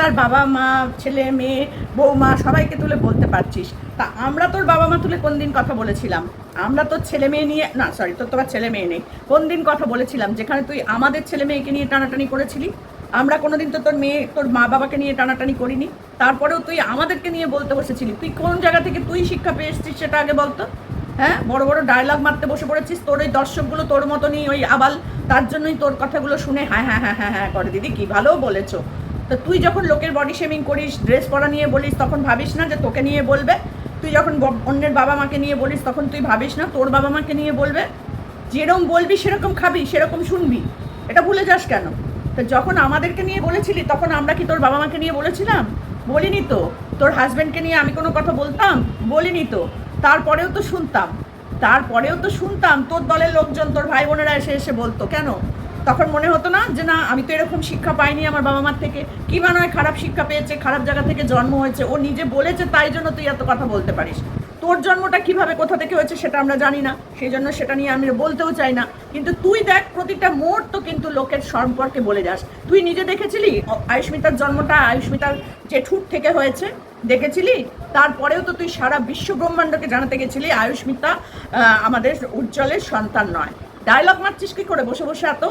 তার বাবা মা, ছেলে, মেয়ে, বৌমা, সবাইকে তুলে বলতে পারছিস। তা আমরা তোর বাবা মা তুলে কোন দিন কথা বলেছিলাম? আমরা তোর ছেলে মেয়ে নিয়ে না সরি তোর তোমার ছেলে মেয়ে নেই। কোন দিন কথা বলেছিলাম যেখানে তুই আমাদের ছেলে মেয়েকে নিয়ে টানাটানি করেছিলি? আমরা কোনোদিন তো তোর মেয়ে তোর মা বাবাকে নিয়ে টানাটানি করিনি। তারপরেও তুই আমাদেরকে নিয়ে বলতে বসেছিলি। তুই কোন জায়গা থেকে তুই শিক্ষা পেয়ে এসেছিস সেটা আগে বলতো? হ্যাঁ? বড় বড় ডায়লগ মারতে বসে পড়েছিস। তোর ওই দর্শকগুলো তোর মতনই ওই আবাল। তার জন্যই তোর কথাগুলো শুনে হ্যাঁ হ্যাঁ হ্যাঁ হ্যাঁ হ্যাঁ করে। দিদি, কি ভালো বলেছ। তো তুই যখন লোকের বডি শেমিং করিস ড্রেস পরা নিয়ে বলিস, তখন ভাবিস না যে তোকে নিয়ে বলবে? তুই যখন অন্যের বাবা মাকে নিয়ে বলিস, তখন তুই ভাবিস না তোর বাবা মাকে নিয়ে বলবে? যেরকম বলবি, সেরকম খাবি, সেরকম শুনবি। এটা ভুলে যাস কেন? তো যখন আমাদেরকে নিয়ে বলেছিলি, তখন আমরা কি তোর বাবা মাকে নিয়ে বলেছিলাম? বলিনি তো। তোর হাজব্যান্ডকে নিয়ে আমি কোনো কথা বলতাম? বলিনি তো। তারপরেও তো শুনতাম। তারপরেও তো শুনতাম, তোর দলের লোকজন, তোর ভাই বোনেরা এসে এসে বলতো। কেন? তখন মনে হতো না যে না, আমি তো এরকম শিক্ষা পাইনি আমার বাবা মার থেকে। কি মনে হয় খারাপ শিক্ষা পেয়েছে, খারাপ জায়গা থেকে জন্ম হয়েছে। ও নিজে বলেছে তাই জন্য তুই এত কথা বলতে পারিস। তোর জন্মটা কীভাবে, কোথা থেকে হয়েছে সেটা আমরা জানি না। সেই জন্য সেটা নিয়ে আমি বলতেও চাই না। কিন্তু তুই দেখ, প্রতিটা মুহূর্ত কিন্তু লোকের সম্পর্কে বলে যাস। তুই নিজে দেখেছিলি? আয়ুষ্মিতার জন্মটা, আয়ুষ্মিতার জেঠুর থেকে হয়েছে, দেখেছিলি? তারপরেও তো তুই সারা বিশ্ব ব্রহ্মাণ্ডকে জানাতে গেছিলি, আয়ুষ্মিতা আমাদের উজ্জ্বলের সন্তান নয়। ডায়লগ মারছিস কি করে? বসে বসে এত?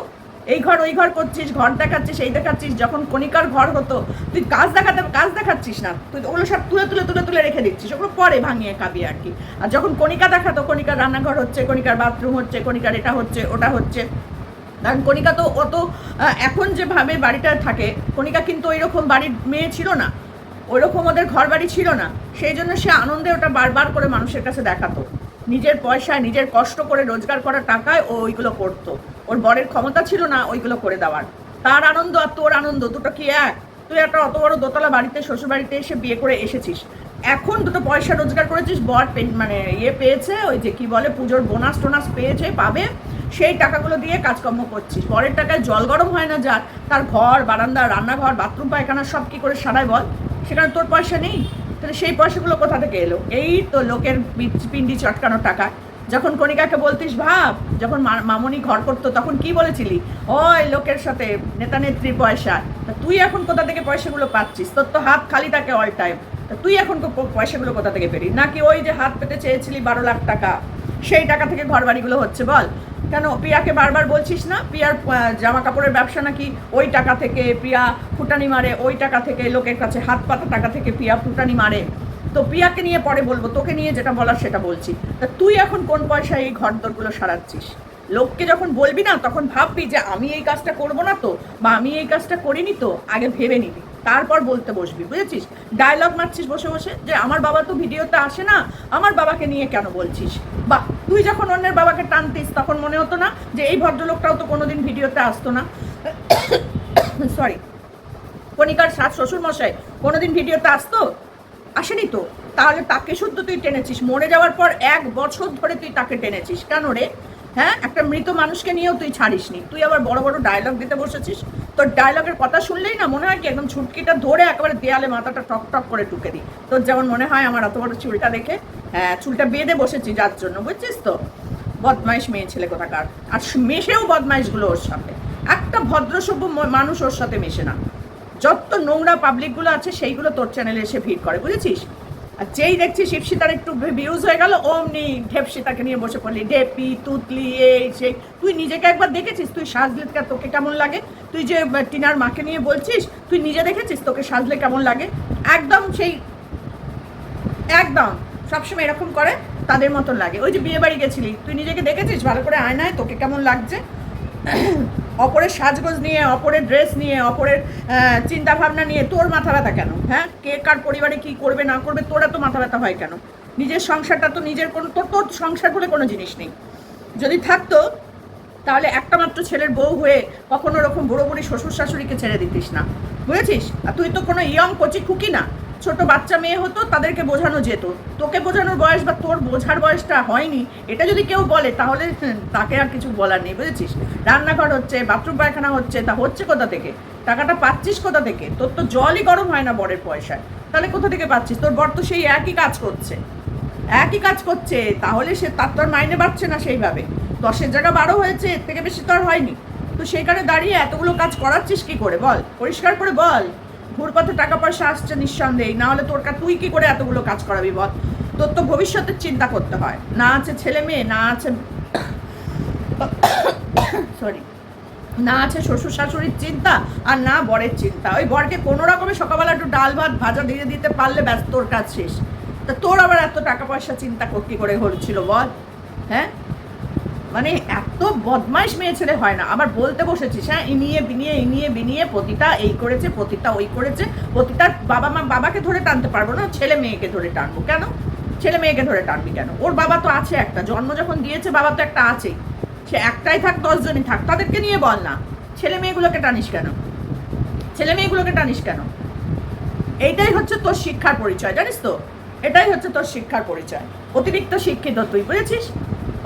এই ঘর, ওই ঘর করছিস, ঘর দেখাচ্ছিস, এই দেখাচ্ছিস, যখন কণিকার ঘর হতো, তুই কাজ দেখাতে কাজ দেখাচ্ছিস না। তুই ওগুলো সব তুলে তুলে তুলে তুলে রেখে দিচ্ছিস, ওগুলো পরে ভাঙিয়ে খাবি আর কি। আর যখন কণিকা দেখাতো, কণিকার রান্নাঘর হচ্ছে, কণিকার বাথরুম হচ্ছে, কণিকার এটা হচ্ছে, ওটা হচ্ছে। কারণ কণিকা তো অত এখন যেভাবে বাড়িটা থাকে, কণিকা কিন্তু ওই রকম বাড়ির মেয়ে ছিল না। ওই রকম ওদের ঘর বাড়ি ছিল না। সেই জন্য সে আনন্দে ওটা বারবার করে মানুষের কাছে দেখাতো। নিজের পয়সা নিজের কষ্ট করে রোজগার করা টাকায় ও ওইগুলো করতো। ওর বরের ক্ষমতা ছিল না ওইগুলো করে দেওয়ার। তার আনন্দ আর তোর আনন্দ দুটো কি এক? তুই একটা অত বড় দোতলা বাড়িতে শ্বশুর বাড়িতে এসে বিয়ে করে এসেছিস। এখন দুটো পয়সা রোজগার করেছিস, বর মানে ইয়ে পেয়েছে, ওই যে কি বলে, পুজোর বোনাস টোনাস পেয়েছে, পাবে। সেই টাকাগুলো দিয়ে কাজকর্ম করছিস। পরের টাকায় জল গরম হয় না যার। তার ঘর, বারান্দা, রান্নাঘর, বাথরুম, পায়খানা, সব কি করে সারায় বল। সেখানে তোর পয়সা নেই। তাহলে সেই পয়সাগুলো কোথা থেকে এলো? এই তো লোকের পিন্ডি চটকানো টাকা। যখন কণিকাকে বলতিস, ভাব, যখন মামনি ঘর করতো, তখন কি বলেছিলি? ওই লোকের সাথে নেতা নেত্রীর পয়সা। তা তুই এখন কোথা থেকে পয়সাগুলো পাচ্ছিস? তোর তো হাত খালি থাকে অল টাইম তা তুই এখন পয়সাগুলো কোথা থেকে পেরি নাকি ওই যে হাত পেতে চেয়েছিলি বারো লাখ টাকা? সেই টাকা থেকে ঘর বাড়িগুলো হচ্ছে, বল। কেন প্রিয়াকে বারবার বলছিস না? প্রিয়ার জামা কাপড়ের ব্যবসা নাকি ওই টাকা থেকে প্রিয়া ফুটানি মারে? ওই টাকা থেকে লোকের কাছে হাত পাতা টাকা থেকে প্রিয়া ফুটানি মারে? তো প্রিয়াকে নিয়ে পরে বলব, তোকে নিয়ে যেটা বলার সেটা বলছি। তা তুই এখন কোন পয়সায় এই ঘর দরগুলো সারাচ্ছিস? লোককে যখন বলবি না, তখন ভাববি যে আমি এই কাজটা করব না তো, বা আমি এই কাজটা করিনি তো, আগে ভেবে নিবি। তারপর বলতে বসবি, বুঝেছিস? ডায়লগ মারছিস বসে বসে, যে আমার বাবা তো ভিডিওতে আসে না, আমার বাবাকে নিয়ে কেন বলছিস? বা তুই যখন অন্যের বাবাকে টানতিস, তখন মনে হতো না যে এই ভদ্রলোকটাও তো কোনোদিন ভিডিওতে আসতো না? সরি কণিকার সাত শ্বশুর মশাই কোনোদিন ভিডিওতে আসতো? আসেনি তো? তাহলে তাকে শুদ্ধ তুই টেনেছিস। মরে যাওয়ার পর এক বছর ধরে তুই তাকে টেনেছিস। কেন রে? হ্যাঁ? একটা মৃত মানুষকে নিয়েও তুই ছাড়িসনি। তুই আবার বড় বড় ডায়লগ দিতে বসেছিস? তোর ডায়লগের কথা শুনলেই না মনে হয় কি একদম ছুটকিটা ধরে একেবারে দেয়ালে মাথাটা টক টক করে টুকে দিই। তোর যেমন মনে হয় আমার অত বড় চুলটা দেখে হ্যাঁ চুলটা বেঁধে বসেছি যার জন্য, বুঝছিস তো? বদমাইশ মেয়ে ছেলে কোথাকার। আর মেশেও বদমাইশগুলো ওর সাথে একটা ভদ্রসভ্য মানুষ ওর সাথে মেশে না। যত নোংরা পাবলিকগুলো আছে, সেইগুলো তোর চ্যানেলে এসে ভিড় করে, বুঝেছিস? আর যেই দেখছিস শিবসিতার একটু ভিউজ হয়ে গেল, অমনি ঢেপসিতাকে নিয়ে বসে পড়লি। ঢেপি, তুতলি, এই সেই। তুই নিজেকে একবার দেখেছিস? তুই সাজলে তোকে কেমন লাগে? তুই যে টিনার মাকে নিয়ে বলছিস, তুই নিজে দেখেছিস তোকে সাজলে কেমন লাগে? একদম সেই, একদম সবসময় এরকম করে, তাদের মতন লাগে। ওই যে বিয়ে বাড়ি গেছিলি, তুই নিজেকে দেখেছিস? ভালো করে আয়নায় তোকে কেমন লাগছে? অপরের সাজগোজ নিয়ে, অপরের ড্রেস নিয়ে, অপরের চিন্তা ভাবনা নিয়ে তোর মাথা ব্যথা কেন? হ্যাঁ? কে কার পরিবারে কি করবে, না করবে, তোরা তো মাথা ব্যথা হয় কেন? নিজের সংসারটা তো নিজের কোনো, তোর তোর সংসার বলে কোনো জিনিস নেই। যদি থাকতো, তাহলে একটা মাত্র ছেলের বউ হয়ে কখনো ওরকম বুড়ো বুড়ি শ্বশুর শাশুড়িকে ছেড়ে দিতিস না। বুঝেছিস? আর তুই তো কোনো ইয়ং কচি খুকি না। ছোট বাচ্চা মেয়ে হতো, তাদেরকে বোঝানো যেত। তোকে বোঝানোর বয়স বা তোর বোঝার বয়সটা হয়নি, এটা যদি কেউ বলে, তাহলে তাকে আর কিছু বলার নেই, বুঝেছিস? রান্নাঘর হচ্ছে, বাথরুম পায়খানা হচ্ছে, তা হচ্ছে কোথা থেকে? টাকাটা পাচ্ছিস কোথা থেকে? তোর তো জলই গরম হয় না বরের পয়সায়। তাহলে কোথা থেকে পাচ্ছিস? তোর বর তো সেই একই কাজ করছে। একই কাজ করছে, তাহলে সে তার তো আর মাইনে বাড়ছে না সেইভাবে। দশের জায়গা বারো হয়েছে, এর থেকে বেশি তো আর হয়নি। তো সেই কারণে দাঁড়িয়ে এতগুলো কাজ করাচ্ছিস কি করে? বল, পরিষ্কার করে বল। ঘুরপথে টাকা পয়সা আসছে নিঃসন্দেহে না হলে তোর তুই কি করে এতগুলো কাজ করাবি বল? তোর তো ভবিষ্যতের চিন্তা করতে হয়। না আছে ছেলে মেয়ে, না আছে সরি না আছে শ্বশুর শাশুড়ির চিন্তা আর না বরের চিন্তা। ওই বরকে কোনো রকমে সকালবেলা একটু ডাল ভাত ভাজা দিয়ে দিতে পারলে ব্যাস তোর কাজ শেষ। তা তোর আবার এত টাকা পয়সা চিন্তা কি করে হচ্ছিল বল? হ্যাঁ? মানে এত বদমাইশ মেয়ে ছেলে হয় না। আবার বলতে বসেছিস হ্যাঁ ইনিয়ে বিনিয়ে ইনিয়ে বিনিয়ে প্রতিটা এই করেছে, প্রতিটা ওই করেছে প্রতিটা বাবা মা, বাবাকে ধরে টানতে পারব না, ছেলে মেয়েকে ধরে টানবো কেন? ছেলে মেয়েকে ধরে টানবি কেন? ওর বাবা তো আছে একটা, জন্ম যখন দিয়েছে, বাবা তো একটা আছেই। সে একটাই থাক, দশজনই থাক, তাদেরকে নিয়ে বল না। ছেলে মেয়েগুলোকে টানিস কেন? ছেলে মেয়েগুলোকে টানিস কেন? এইটাই হচ্ছে তোর শিক্ষার পরিচয়, জানিস তো? এটাই হচ্ছে তোর শিক্ষার পরিচয়। অতিরিক্ত শিক্ষিত তুই, বুঝেছিস?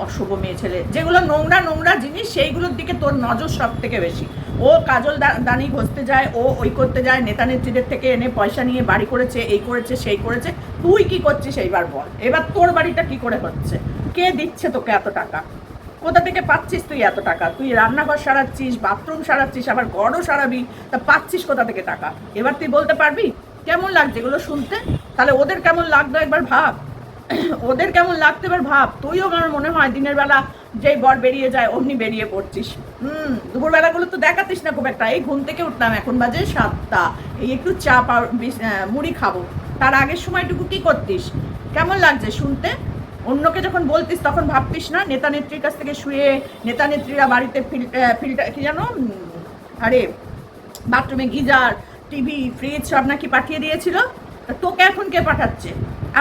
অশুভ মেয়ে ছেলে। যেগুলো নোংরা নোংরা জিনিস, সেইগুলোর দিকে তোর নজর সব থেকে বেশি। ও কাজল দানি ঘষতে যায়, ও ওই করতে যায়, নেতা নেত্রীদের থেকে এনে পয়সা নিয়ে বাড়ি করেছে, এই করেছে, সেই করেছে। তুই কি করছিস এইবার বল? এবার তোর বাড়িটা কি করে হচ্ছে? কে দিচ্ছে তোকে এত টাকা? কোথা থেকে পাচ্ছিস তুই এত টাকা? তুই রান্নাঘর সারাচ্ছিস, বাথরুম সারাচ্ছিস, আবার ঘরও সারাবি, তা পাচ্ছিস কোথা থেকে টাকা? এবার তুই বলতে পারবি? কেমন লাগছে এগুলো শুনতে? তাহলে ওদের কেমন লাগতো একবার ভাব। ওদের কেমন লাগতে এবার ভাব? তুইও আমার মনে হয় দিনের বেলা যেই বর বেরিয়ে যায়, অমনি বেরিয়ে পড়ছিস। হুম, দুপুরবেলাগুলো তো দেখাতিস না খুব একটা। এই ঘুম থেকে উঠলাম, এখন বাজে সাতটা। এই একটু চা মুড়ি খাব। তার আগের সময়টুকু কি করতিস? কেমন লাগছে শুনতে? অন্যকে যখন বলতিস, তখন ভাবতিস না, নেতা নেত্রীর কাছ থেকে শুয়ে, নেতা নেত্রীরা বাড়িতে ফিল্টার, কি জানো? আরে, বাথরুমে গিজার, টিভি, ফ্রিজ সব নাকি পাঠিয়ে দিয়েছিল। তোকে এখন কে পাঠাচ্ছে?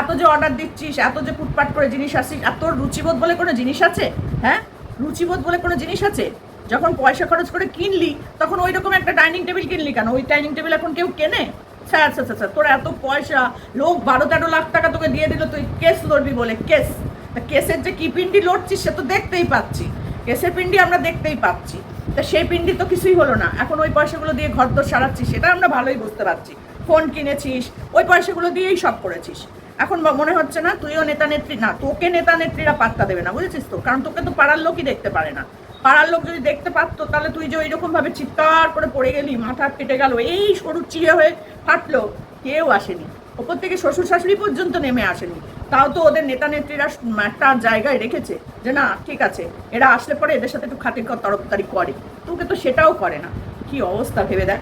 এত যে অর্ডার দিচ্ছিস, এত যে ফুটপাট করে জিনিস আসছিস, আর তোর রুচিবোধ বলে কোনো জিনিস আছে? হ্যাঁ? রুচিবোধ বলে কোনো জিনিস আছে? যখন পয়সা খরচ করে কিনলি, তখন ওই রকম একটা ডাইনিং টেবিল কিনলি কেন? ওই ডাইনিং টেবিল এখন কেউ কেনে? আচ্ছা আচ্ছা আচ্ছা তোর এত পয়সা, লোক বারো তেরো লাখ টাকা তোকে দিয়ে দিল, তুই কেস লড়বি বলে, কেস। তা কেসের যে কি পিন্ডি লড়ছিস, সে তো দেখতেই পাচ্ছি। কেসের পিন্ডি আমরা দেখতেই পাচ্ছি। তা সেই পিন্ডি তো কিছুই হলো না। এখন ওই পয়সাগুলো দিয়ে ঘর দর সারাচ্ছিস, সেটা আমরা ভালোই বুঝতে পারছি। ফোন কিনেছিস, ওই পয়সাগুলো দিয়েই সব করেছিস। এখন মনে হচ্ছে না, তুইও নেতা নেত্রী, না, তোকে নেতা নেত্রীরা পাত্তা দেবে না, বুঝেছিস তো? কারণ তোকে তো পাড়ার লোকই দেখতে পারে না। পাড়ার লোক যদি দেখতে পারতো, তাহলে তুই যে ওইরকম ভাবে চিৎকার করে পড়ে গেলি, মাথা কেটে গেল, এই সরু চিড়ে হয়ে ফাটলো, কেউ আসেনি। ওপর থেকে শ্বশুর শাশুড়ি পর্যন্ত নেমে আসেনি। তাও তো ওদের নেতা নেত্রীরা একটা জায়গায় রেখেছে যে, না, ঠিক আছে, এরা আসলে পরে এদের সাথে একটু খাতির কর, তরফদারি করে। তোকে তো সেটাও করে না। কি অবস্থা ভেবে দেখ।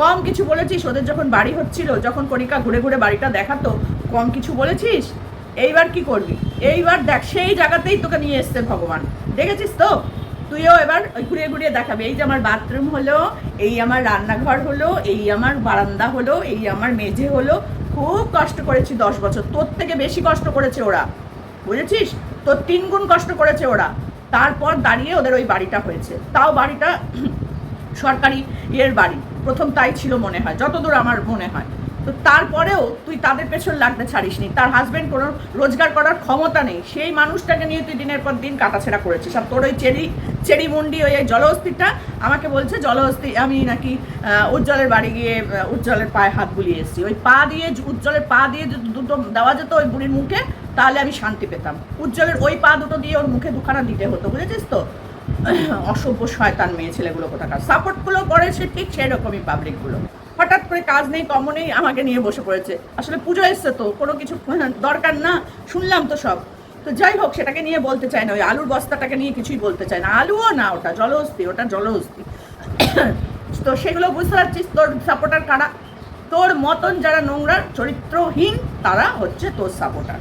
কম কিছু বলেছিস, ওদের যখন বাড়ি হচ্ছিল, যখন কণিকা ঘুরে ঘুরে বাড়িটা দেখাতো কম কিছু বলেছিস? এইবার কি করবি? এইবার দেখ, সেই জায়গাতেই তোকে নিয়ে এসছে ভগবান। দেখেছিস তো? তুইও এবার ঘুরিয়ে ঘুরিয়ে দেখাবি। এই যে আমার বাথরুম হলো, এই আমার রান্নাঘর হলো, এই আমার বারান্দা হলো, এই আমার মেঝে হলো। খুব কষ্ট করেছি দশ বছর। তোর থেকে বেশি কষ্ট করেছে ওরা। বুঝেছিস? তোর তিন গুণ কষ্ট করেছে ওরা। তারপর দাঁড়িয়ে ওদের ওই বাড়িটা হয়েছে। তাও বাড়িটা সরকারি ইয়ের বাড়ি। প্রথম তাই ছিল মনে হয়, যতদূর আমার মনে হয়। তো তারপরেও তুই তাদের পেছন লাগতে ছাড়িসনি। তার হাজবেন্ড কোনো রোজগার করার ক্ষমতা নেই। সেই মানুষটাকে নিয়ে তুই দিনের পর দিন কাটাছেড়া করেছিস। আর তোর ওই চেরি চেরি মুন্ডি, ওই জলহস্তিটা আমাকে বলছে, জলহস্তি, আমি নাকি উজ্জ্বলের বাড়ি গিয়ে উজ্জ্বলের পায়ে হাত বুলিয়ে এসেছি। ওই পা দিয়ে, উজ্জ্বলের পা দিয়ে যদি দুটো দেওয়া যেত ওই বুড়ির মুখে, তাহলে আমি শান্তি পেতাম। উজ্জ্বলের ওই পা দুটো দিয়ে ওর মুখে দুখানা দিতে হতো, বুঝেছিস তো? অসভ্য শয়তান মেয়ে ছেলেগুলো কোথাকার। সাপোর্টগুলো করে সে ঠিক সেরকমই পাবলিকগুলো হঠাৎ করে কাজ নেই কম নেই, আমাকে নিয়ে বসে পড়েছে। আসলে পুজো এসছে তো, কোনো কিছু দরকার না, শুনলাম তো সব। তো যাই হোক, সেটাকে নিয়ে বলতে চায় না, ওই আলুর বস্তাটাকে নিয়ে কিছুই বলতে চায় না। আলুও না, ওটা জলহস্তি ওটা জলহস্তি। তো সেগুলো বুঝতে পারছিস, তোর সাপোর্টার কারা? তোর মতন যারা নোংরা, চরিত্রহীন, তারা হচ্ছে তোর সাপোর্টার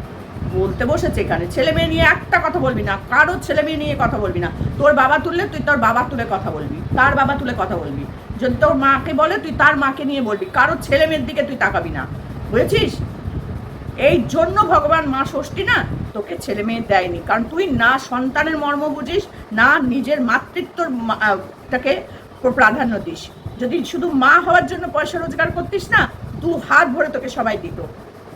বলতে বসেছে এখানে। ছেলে মেয়ে নিয়ে একটা কথা বলবি না, কারও ছেলে মেয়ে নিয়ে কথা বলবি না। তোর বাবা তুললে তুই তোর বাবা তুলে কথা বলবি, তার বাবা তুলে কথা বলবি। যদি তোর মাকে বলে তুই তার মাকে নিয়ে বলবি কারোর ছেলে মেয়ের দিকে তুই তাকাবি না। বুঝেছিস? এই জন্য ভগবান মা ষষ্ঠী না তোকে ছেলে মেয়ে দেয়নি। কারণ তুই না সন্তানের মর্ম বুঝিস, না নিজের মাতৃত্বর টাকে প্রাধান্য দিস। যদি শুধু মা হওয়ার জন্য পয়সা রোজগার করতিস না, দু হাত ভরে তোকে সবাই দিত।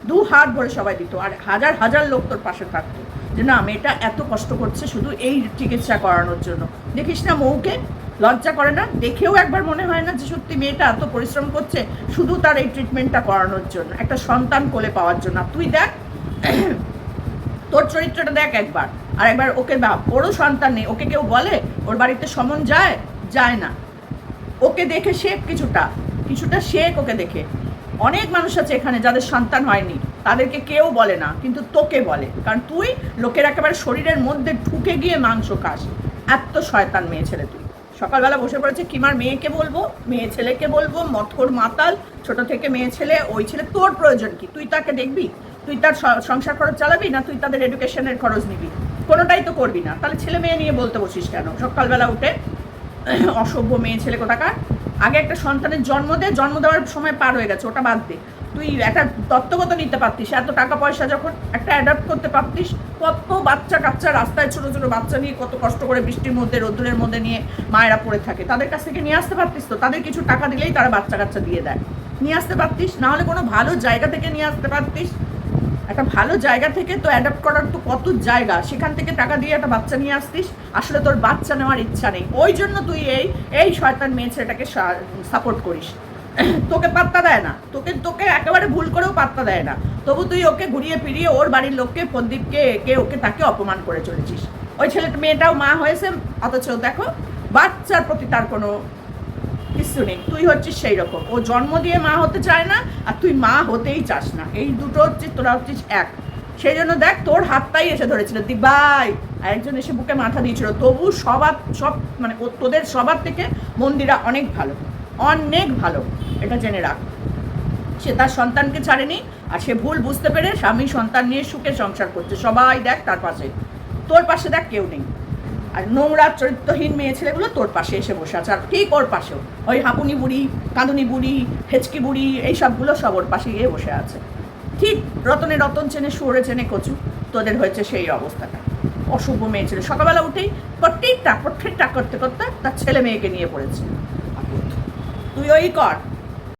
দু হাত ভরে সবাই দিত। আর হাজার হাজার লোক তোর পাশে থাকতো। যে না, মেয়েটা এত কষ্ট করছে শুধু এই চিকিৎসা করানোর জন্য। দেখিস না মৌকে লজ্জা করে না? দেখেও একবার মনে হয় না যে সত্যি মেয়েটা এত পরিশ্রম করছে, শুধু তার এই ট্রিটমেন্টটা করানোর জন্য, একটা সন্তান কোলে পাওয়ার জন্য। তুই দেখ, তোর চরিত্রটা দেখ একবার, আর একবার ওকে বাপ ওরও সন্তান নেই, ওকে কেউ বলে, ওর বাড়িতে সমন যায়? যায় না। ওকে দেখে শেখ কিছুটা কিছুটা শেখ ওকে দেখে। অনেক মানুষ আছে এখানে যাদের সন্তান হয়নি, তাদেরকে কেউ বলে না, কিন্তু তোকে বলে। কারণ তুই লোকের একেবারে শরীরের মধ্যে ঢুকে গিয়ে মাংস খাস। এত শয়তান মেয়ে ছেলে তুই। সকালবেলা বসে পড়েছে, কিমার মেয়েকে বলব, মেয়ে ছেলেকে বলব, মথর মাতাল, ছোট থেকে মেয়ে ছেলে, ওই ছেলে, তোর প্রয়োজন কি? তুই তাকে দেখবি? তুই তার সংসার খরচ চালাবি না তুই তাদের এডুকেশনের খরচ নিবি? কোনোটাই তো করবি না। তাহলে ছেলে মেয়ে নিয়ে বলতে বসিস কেন? সকালবেলা উঠে অসভ্য মেয়ে ছেলে কোথাকার? আগে একটা সন্তানের জন্ম দে, জন্ম দেওয়ার সময় পার হয়ে গেছে, ওটা বাদ দে। তুই একটা দত্তগত নিতে পারতিস, এত টাকা পয়সা যখন একটা অ্যাডাপ্ট করতে পারতিস, কত বাচ্চা কাচ্চা রাস্তায় ছোট ছোট বাচ্চা নিয়ে কত কষ্ট করে বৃষ্টির মধ্যে, রোদ্দুরের মধ্যে নিয়ে মায়েরা পড়ে থাকে। তাদের কাছ থেকে নিয়ে আসতে পারতিস তো? তাদের কিছু টাকা দিলেই তারা বাচ্চা কাচ্চা দিয়ে দেয়। নিয়ে আসতে পারতিস? না হলে কোনো ভালো জায়গা থেকে নিয়ে আসতে পারতিস? একটা ভালো জায়গা থেকে তো অ্যাডাপ্ট করার তো কত জায়গা? সেখান থেকে টাকা দিয়ে একটা বাচ্চা নিয়ে আসতিস, আসলে তোর বাচ্চা নেওয়ার ইচ্ছা নেই। ওই জন্য তুই এই এই শয়তান মেয়ে ছেলেটাকে সাপোর্ট করিস। তোকে পাত্তা দেয় না। তোকে তোকে একেবারে ভুল করেও পাত্তা দেয় না। তবু তুই ওকে ঘুরিয়ে ফিরিয়ে ওর বাড়ির লোককে, প্রদীপকে, একে ওকে তাকে অপমান করে চলেছিস। ওই ছেলেটা মেয়েটাও মা হয়েছে, অথচ দেখো, বাচ্চার প্রতি তার কোনো কিছু নেই। তুই হচ্ছিস সেই রকম। ও জন্ম দিয়ে মা হতে চায় না, আর তুই মা হতেই চাস না। এই দুটো হচ্ছে তোরা হচ্ছিস এক। সেই জন্য দেখ, তোর হাতটাই এসে ধরেছিল। দিবাই একজন এসে বুকে মাথা দিয়েছিল। তবু সবার, সব মানে তোদের সবার থেকে মন্দিরা অনেক ভালো। অনেক ভালো, এটা জেনে রাখ। সে তার সন্তানকে ছাড়েনি, আর সে ভুল বুঝতে পেরে স্বামী সন্তান নিয়ে সুখে সংসার করছে। সবাই দেখ তার পাশে। তোর পাশে দেখ কেউ নেই। আর নোংরা, চরিত্রহীন মেয়ে ছেলেগুলো তোর পাশে এসে বসে আছে, আর ঠিক ওর পাশেও। ওই হাঁপুনি বুড়ি, কাঁদুনি বুড়ি, হেচকি বুড়ি, এই সবগুলো সব ওর পাশে গিয়ে বসে আছে। ঠিক রতনে রতন চেনে সুরে চেনে কচু, তোদের হয়েছে সেই অবস্থাটা। অশুভ মেয়ে ছেলে। সকালবেলা উঠেই পট্টিক টাক করতে করতে তার ছেলে মেয়েকে নিয়ে পড়েছে। তুই ওই কর।